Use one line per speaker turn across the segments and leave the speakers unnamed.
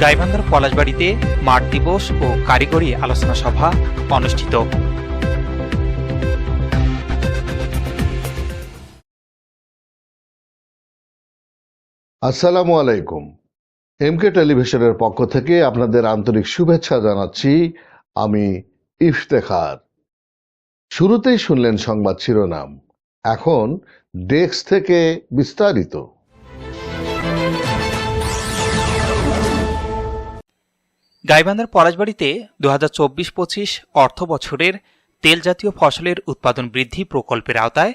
গাইবান্ধার পলাশবাড়িতে মাঠ দিবস ও কারিগরি আলোচনা সভা অনুষ্ঠিত।
আসসালামু আলাইকুম। এমকে টেলিভিশনের পক্ষ থেকে আপনাদের আন্তরিক শুভেচ্ছা জানাচ্ছি আমি ইফতেখার। শুরুতেই শুনলেন সংবাদ শিরোনাম। এখন ডেস্ক থেকে বিস্তারিত।
গাইবান্ধার পলাশবাড়িতে দু হাজার চব্বিশ পঁচিশ অর্থ বছরের তেল জাতীয় ফসলের উৎপাদন বৃদ্ধি প্রকল্পের আওতায়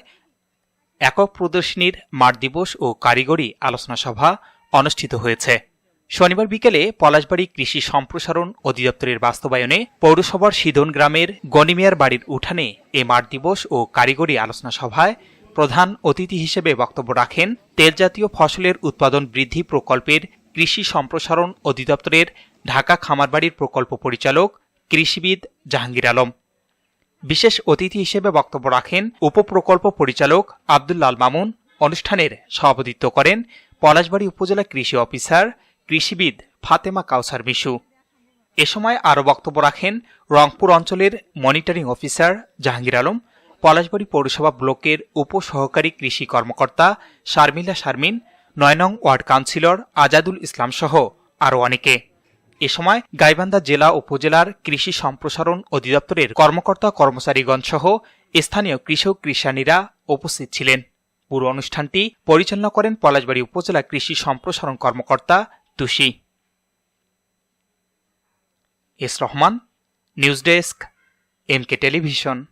একক প্রদর্শনীর মাঠ দিবস ও কারিগরি আলোচনা সভা অনুষ্ঠিত হয়েছে। শনিবার বিকেলে পলাশবাড়ি কৃষি সম্প্রসারণ অধিদপ্তরের বাস্তবায়নে পৌরসভার সিদন গ্রামের গনিমিয়ার বাড়ির উঠানে এ মাঠ দিবস ও কারিগরি আলোচনা সভায় প্রধান অতিথি হিসেবে বক্তব্য রাখেন তেলজাতীয় ফসলের উৎপাদন বৃদ্ধি প্রকল্পের কৃষি সম্প্রসারণ অধিদপ্তরের ঢাকা খামারবাড়ির প্রকল্প পরিচালক, কৃষিবিদ জাহাঙ্গীর আলম। বিশেষ অতিথি হিসেবে বক্তব্য রাখেন উপপ্রকল্প পরিচালক আব্দুল্লাল মামুন। অনুষ্ঠানের সভাপতিত্ব করেন পলাশবাড়ি উপজেলা কৃষি অফিসার কৃষিবিদ ফাতেমা কাউসার মিশু। এ সময় আরও বক্তব্য রাখেন রংপুর অঞ্চলের মনিটরিং অফিসার জাহাঙ্গীর আলম, পলাশবাড়ি পৌরসভা ব্লকের উপসহকারী কৃষি কর্মকর্তা শারমিলা শারমিন নয় নং ওয়ার্ড কাউন্সিলর আজাদুল ইসলাম সহ আরও অনেকে। এ সময় গাইবান্ধা জেলা উপজেলার কৃষি সম্প্রসারণ অধিদপ্তরের কর্মকর্তা কর্মচারীগণ সহ স্থানীয় কৃষক কৃষানীরা উপস্থিত ছিলেন। পুরো অনুষ্ঠানটি পরিচালনা করেন পলাশবাড়ি উপজেলা কৃষি সম্প্রসারণ কর্মকর্তা Tushi. S Rahman, news desk, MK television.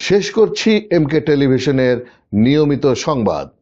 শেষ করছি এমকে টেলিভিশনের নিয়মিত সংবাদ।